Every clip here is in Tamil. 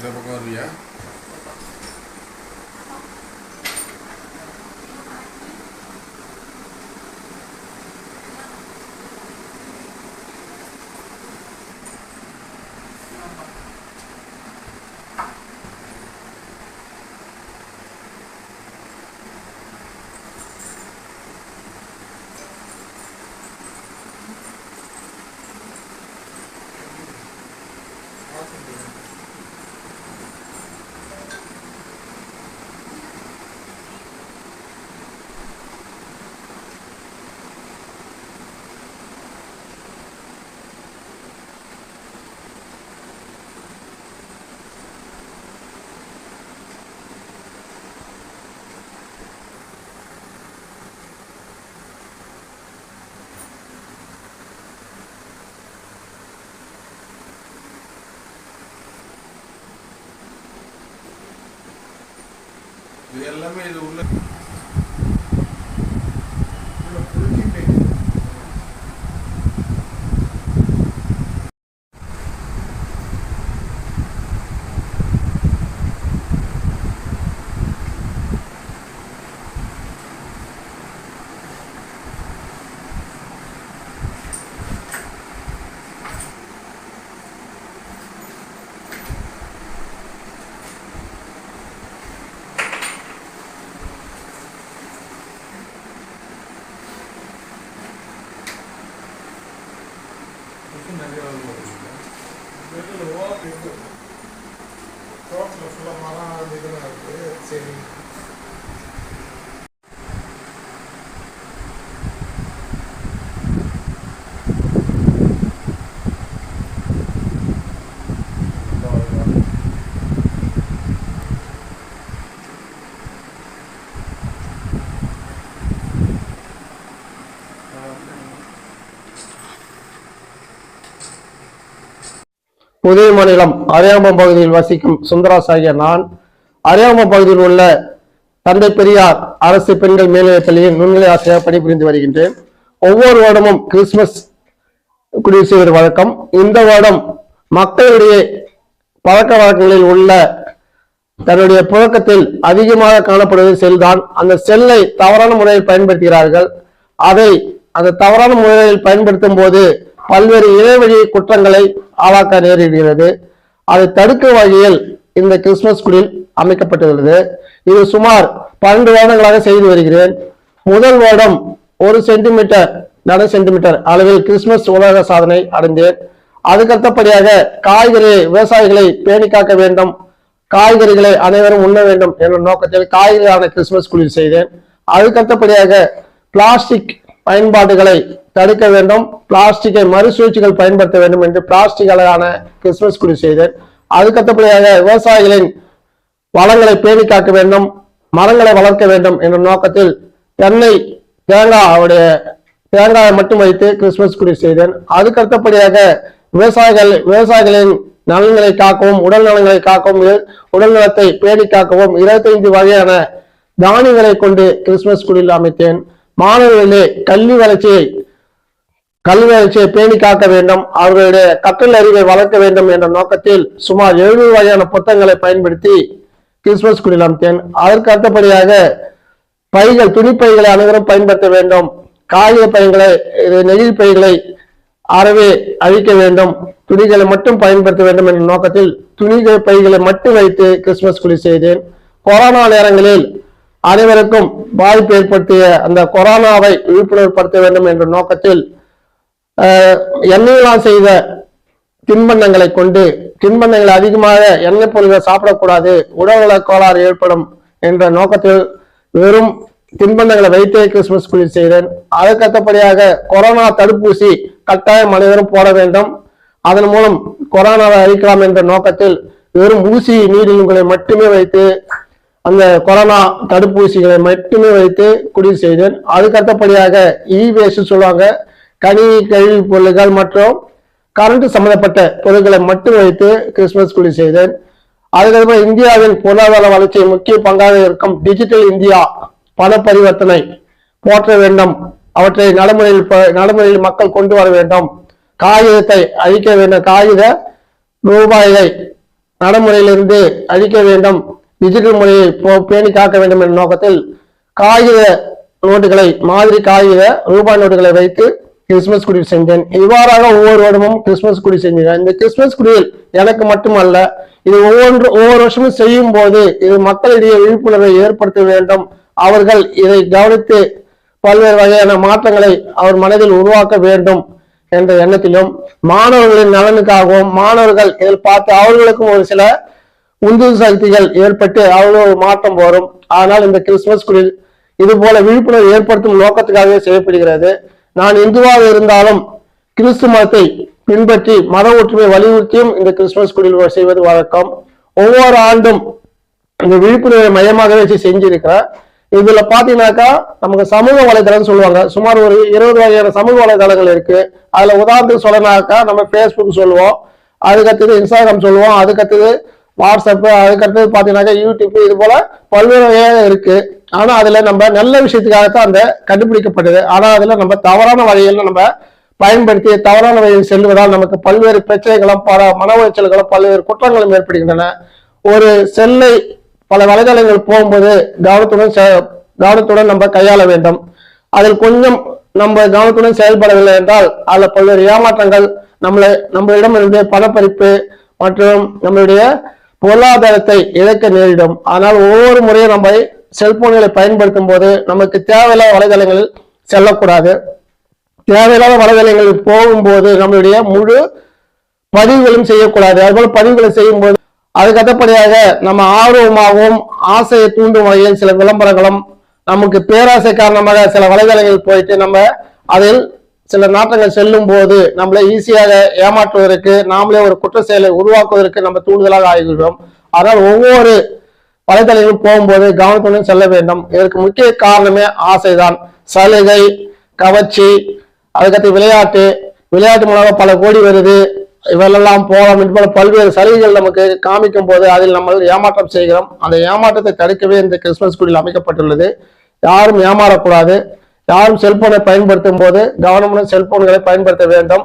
Double koriya Thank you. இது எல்லாமே இது உள்ள சரி. புதிய மாநிலம் அரியாம்பம் பகுதியில் வசிக்கும் சுந்தராஸ் ஆகிய நான் அரியாம பகுதியில் உள்ள தந்தை பெரியார் அரசு பெண்கள் மேல்நிலைப் பள்ளியில் நுண்ணிலை ஆசிரியர் பணிபுரிந்து வருகின்றேன். ஒவ்வொரு வருடமும் கிறிஸ்துமஸ் குடியரசு செய்வது வழக்கம். இந்த வருடம் மக்களிடையே பழக்க வழக்கங்களில் உள்ள தன்னுடைய புழக்கத்தில் அதிகமாக காணப்படுவது செல்தான். அந்த செல்லை தவறான முறையில் பயன்படுத்துகிறார்கள். அதை அந்த தவறான முறையில் பயன்படுத்தும் போது பல்வேறு இடைவெளி குற்றங்களை ஆளாக்க நேரிடுகிறது. அதை தடுக்கும் வகையில் இந்த கிறிஸ்துமஸ் குடில் அமைக்கப்பட்டுள்ளது. இது சுமார் பன்னெண்டு வருடங்களாக செய்து வருகிறேன். முதல் வருடம் ஒரு சென்டிமீட்டர் நட சென்டிமீட்டர் அளவில் கிறிஸ்துமஸ் உலக சாதனை அடைந்தேன். அதுக்கடுத்தபடியாக காய்கறி விவசாயிகளை பேணி காக்க வேண்டும். காய்கறிகளை அனைவரும் உண்ண வேண்டும் என்ற நோக்கத்தில் காய்கறியான கிறிஸ்துமஸ் குளிர் செய்தேன். அதுக்கடுத்தபடியாக பிளாஸ்டிக் பயன்பாடுகளை தடுக்க வேண்டும். பிளாஸ்டிக்கை மறுசூழ்ச்சிகள் பயன்படுத்த வேண்டும் என்று பிளாஸ்டிக் அளவான கிறிஸ்துமஸ் குளிர் செய்தேன். அதுக்கடுத்தபடியாக விவசாயிகளின் வளங்களை பேணி காக்க வேண்டும் மரங்களை வளர்க்க வேண்டும் என்ற நோக்கத்தில் தென்னை தேங்காவுடைய தேங்காயை மட்டும் வைத்து கிறிஸ்துமஸ் குடி செய்தேன். அதுக்கடுத்தபடியாக விவசாயிகள் விவசாயிகளின் நலன்களை காக்கவும் உடல் நலன்களை காக்கவும் உடல் நலத்தை பேணி காக்கவும் இருபத்தைந்து வகையான தானியங்களை கொண்டு கிறிஸ்துமஸ் குடியில் அமைத்தேன். மாணவர்களே கல்வி வளர்ச்சியை கல்வி வளர்ச்சியை பேணி காக்க வேண்டும் அவர்களுடைய கற்றல் அறிவை வளர்க்க வேண்டும் என்ற நோக்கத்தில் சுமார் எழுநூறு வகையான புத்தகங்களை பயன்படுத்தி கிறிஸ்துமஸ் குடில் அமைத்தேன் அதற்கு அடுத்தபடியாக பைகள் துணிப்பைகளை அனைவரும் பயன்படுத்த வேண்டும். காகித பைகளை நெகிழ் பைகளை அறவே அழிக்க வேண்டும். துணிகளை மட்டும் பயன்படுத்த வேண்டும் என்ற நோக்கத்தில் துணிகள் பைகளை மட்டும் வைத்து கிறிஸ்துமஸ் குடி செய்தேன். கொரோனா நேரங்களில் அனைவருக்கும் பாதிப்பு ஏற்படுத்திய அந்த கொரோனாவை விழிப்புணர்வுபடுத்த வேண்டும் என்ற நோக்கத்தில் எண்ணெயெல்லாம் செய்த தின்பண்டங்களை கொண்டு தின்பண்டங்களை அதிகமாக எண்ணெய் பொருள்களை சாப்பிடக்கூடாது உடல்நல கோளாறு ஏற்படும் என்ற நோக்கத்தில் வெறும் தின்பண்டங்களை வைத்தே கிறிஸ்துமஸ் குளிர் செய்தேன். அதற்கத்தபடியாக கொரோனா தடுப்பூசி கட்டாயம் அனைவரும் போட வேண்டும். அதன் மூலம் கொரோனாவை அழிக்கலாம் என்ற நோக்கத்தில் வெறும் ஊசி நீரிழிவுகளை மட்டுமே வைத்து அந்த கொரோனா தடுப்பூசிகளை மட்டுமே வைத்து குடில் செய்தேன். அதுக்கு இ வேஸ்ட் சொல்லுவாங்க கனி கழிவு பொருட்கள் மற்றும் கரண்ட் சம்பந்தப்பட்ட பொருட்களை மட்டும் வைத்து கிறிஸ்துமஸ் குடி செய்தேன். அதுக்கப்புறம் இந்தியாவின் பொருளாதார வளர்ச்சியில் முக்கிய பங்காக இருக்கும் டிஜிட்டல் இந்தியா பண பரிவர்த்தனை போற்ற வேண்டும். அவற்றை நடைமுறையில் நடைமுறையில் மக்கள் கொண்டு வர வேண்டும். காகிதத்தை அழிக்க வேண்டும். காகித ரூபாயை நடைமுறையிலிருந்து அழிக்க வேண்டும். டிஜிட்டல் முறையை போ- பேணி காக்க வேண்டும் என்ற நோக்கத்தில் காகித நோட்டுகளை மாதிரி காகித ரூபாய் நோட்டுகளை வைத்து கிறிஸ்துமஸ் குடியில் செஞ்சேன். இவ்வாறாக ஒவ்வொரு வருடமும் கிறிஸ்துமஸ் குடி செஞ்சேன். இந்த கிறிஸ்துமஸ் குடியில் எனக்கு மட்டுமல்ல இது ஒவ்வொன்று ஒவ்வொரு வருஷமும் செய்யும் போது இது மக்களிடையே விழிப்புணர்வை ஏற்படுத்த வேண்டும். அவர்கள் இதை கவனித்து பல்வேறு வகையான மாற்றங்களை அவர் மனதில் உருவாக்க வேண்டும் என்ற எண்ணத்திலும் மாணவர்களின் நலனுக்காகவும் மாணவர்கள் இதில் பார்த்து அவர்களுக்கும் ஒரு சில உந்து சக்திகள் ஏற்பட்டு அவர்கள் ஒரு மாற்றம் வரும். ஆனால் இந்த கிறிஸ்துமஸ் குடில் இது போல விழிப்புணர்வு ஏற்படுத்தும் நோக்கத்துக்காகவே செய்யப்படுகிறது. நான் இந்துவாக இருந்தாலும் கிறிஸ்து மதத்தை பின்பற்றி மத ஒற்றுமை வலியுறுத்தியும் இந்த கிறிஸ்துமஸ் குடில் செய்வது வழக்கம். ஒவ்வொரு ஆண்டும் இந்த விழிப்புணர்வை மையமாகவே வச்சு செஞ்சிருக்கிறேன் இதுல பாத்தீங்கன்னாக்கா நமக்கு சமூக வலைதளம் சொல்லுவாங்க. சுமார் ஒரு இருபது வகையான சமூக வலைதளங்கள் இருக்கு. அதுல உதாரணத்துக்கு சொல்லனாக்கா நம்ம ஃபேஸ்புக் சொல்லுவோம். அதுக்கடுத்தது இன்ஸ்டாகிராம் சொல்லுவோம். அதுக்கடுத்தது வாட்ஸ்அப்பு அதுக்கடுத்தது பார்த்தீங்கன்னாக்கா யூடியூப் இது போல பல்வேறு வகையாக இருக்கு. ஆனா அதுல நம்ம நல்ல விஷயத்துக்காகத்தான் அந்த கண்டுபிடிக்கப்பட்டது. ஆனா அதுல நம்ம தவறான வகையில் நம்ம பயன்படுத்தி தவறான வழியில் செல்வதால் நமக்கு பல்வேறு பிரச்சனைகளும் பல மன உளைச்சல்களும் பல்வேறு குற்றங்களும் ஏற்படுகின்றன. ஒரு செல்லை பல வலைதளங்கள் போகும்போது கவனத்துடன் செ- கவனத்துடன் நம்ம கையாள வேண்டும். அதில் கொஞ்சம் நம்ம கவனத்துடன் செயல்படவில்லை என்றால் அதில் பல்வேறு ஏமாற்றங்கள் நம்மளை நம்மளிடம் இருந்து பணப்பறிப்பு மற்றும் நம்மளுடைய பொருளாதாரத்தை இழக்க நேரிடும். ஆனால் ஒவ்வொரு முறையும் நம்ம செல்போன்களை பயன்படுத்தும் போது நமக்கு தேவையில்லாத வலைதளங்களில் செல்லக்கூடாது. தேவையில்லாத வலைதளங்களில் போகும்போது நம்மளுடைய முழு பதிவுகளும் செய்யக்கூடாது. அதுபோல பதிவுகளை செய்யும் போது அதுக்கு அடுத்தபடியாக நம்ம ஆர்வமாகவும் ஆசையை தூண்டும் வகையில் சில விளம்பரங்களும் நமக்கு பேராசை காரணமாக சில வலைதளங்களில் போயிட்டு நம்ம அதில் சில நாட்டங்கள் செல்லும் போது நம்மளை ஈஸியாக ஏமாற்றுவதற்கு நாமளே ஒரு குற்ற செயலை உருவாக்குவதற்கு நம்ம தூண்டுதலாக ஆகிவிடும் ஆனால் ஒவ்வொரு வலைதளங்களும் போகும்போது கவனத்துடன் செல்ல வேண்டும். இதற்கு முக்கிய காரணமே ஆசைதான். சலுகை கவர்ச்சி அதுக்கடுத்து விளையாட்டு. விளையாட்டு மூலமாக பல கோடி வருது. இவெல்லாம் போகலாம் என்று போல பல்வேறு சலுகைகள் நமக்கு காமிக்கும் போது அதில் நம்ம ஏமாற்றம் செய்கிறோம். அந்த ஏமாற்றத்தை தடுக்கவே இந்த கிறிஸ்துமஸ் குடியில் அமைக்கப்பட்டுள்ளது. யாரும் ஏமாறக்கூடாது. யாரும் செல்போனை பயன்படுத்தும் போது கவனமுடன் செல்போன்களை பயன்படுத்த வேண்டும்.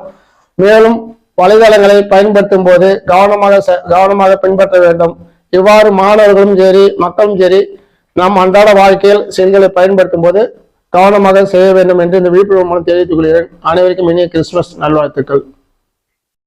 மேலும் வலைதளங்களை பயன்படுத்தும் போது கவனமாக செ- கவனமாக பின்பற்ற வேண்டும். இவ்வாறு மாணவர்களும் சரி மக்களும் சரி நம் அன்றாட வாழ்க்கையில் செய்திகளை பயன்படுத்தும் போது கவனமாக செய்ய வேண்டும் என்று இந்த விழிப்புணர்வு மூலம் தெரிவித்துக் கொள்கிறேன். அனைவருக்கும் இனிய கிறிஸ்துமஸ் நல்வாழ்த்துக்கள்.